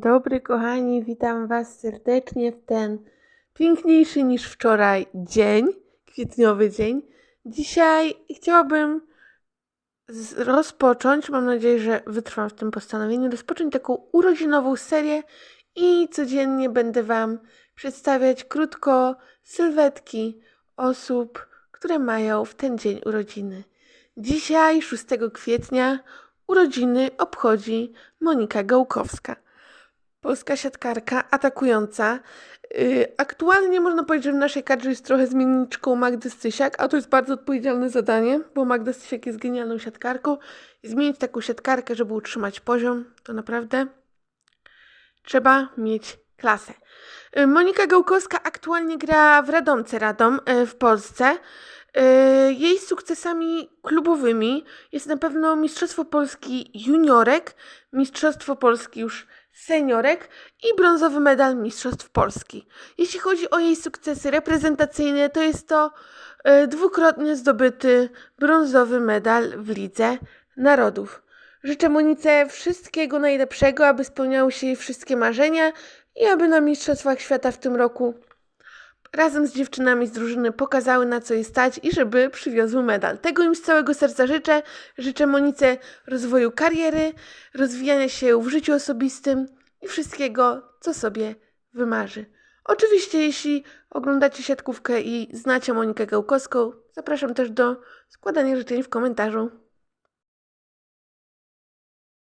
Dobry, kochani, witam Was serdecznie w ten piękniejszy niż wczoraj dzień, kwietniowy dzień. Dzisiaj chciałabym rozpocząć, mam nadzieję, że wytrwam w tym postanowieniu, rozpocząć taką urodzinową serię i codziennie będę Wam przedstawiać krótko sylwetki osób, które mają w ten dzień urodziny. Dzisiaj, 6 kwietnia, urodziny obchodzi Monika Gałkowska. Polska siatkarka atakująca. Yy, Aktualnie można powiedzieć, że w naszej kadrze jest trochę zmienniczką Magdy Stysiak, a to jest bardzo odpowiedzialne zadanie, bo Magda Stysiak jest genialną siatkarką. Zmienić taką siatkarkę, żeby utrzymać poziom, to naprawdę trzeba mieć klasę. Yy, Monika Gałkowska aktualnie gra w Radomce Radom yy, w Polsce. Jej sukcesami klubowymi jest na pewno Mistrzostwo Polski juniorek, Mistrzostwo Polski już seniorek i brązowy medal Mistrzostw Polski. Jeśli chodzi o jej sukcesy reprezentacyjne, to jest to e, dwukrotnie zdobyty brązowy medal w Lidze Narodów. Życzę Monice wszystkiego najlepszego, aby spełniały się jej wszystkie marzenia i aby na Mistrzostwach Świata w tym roku razem z dziewczynami z drużyny pokazały na co je stać i żeby przywiozły medal. Tego im z całego serca życzę. Życzę Monice rozwoju kariery, rozwijania się w życiu osobistym i wszystkiego, co sobie wymarzy. Oczywiście, jeśli oglądacie siatkówkę i znacie Monikę Gałkowską, zapraszam też do składania życzeń w komentarzu.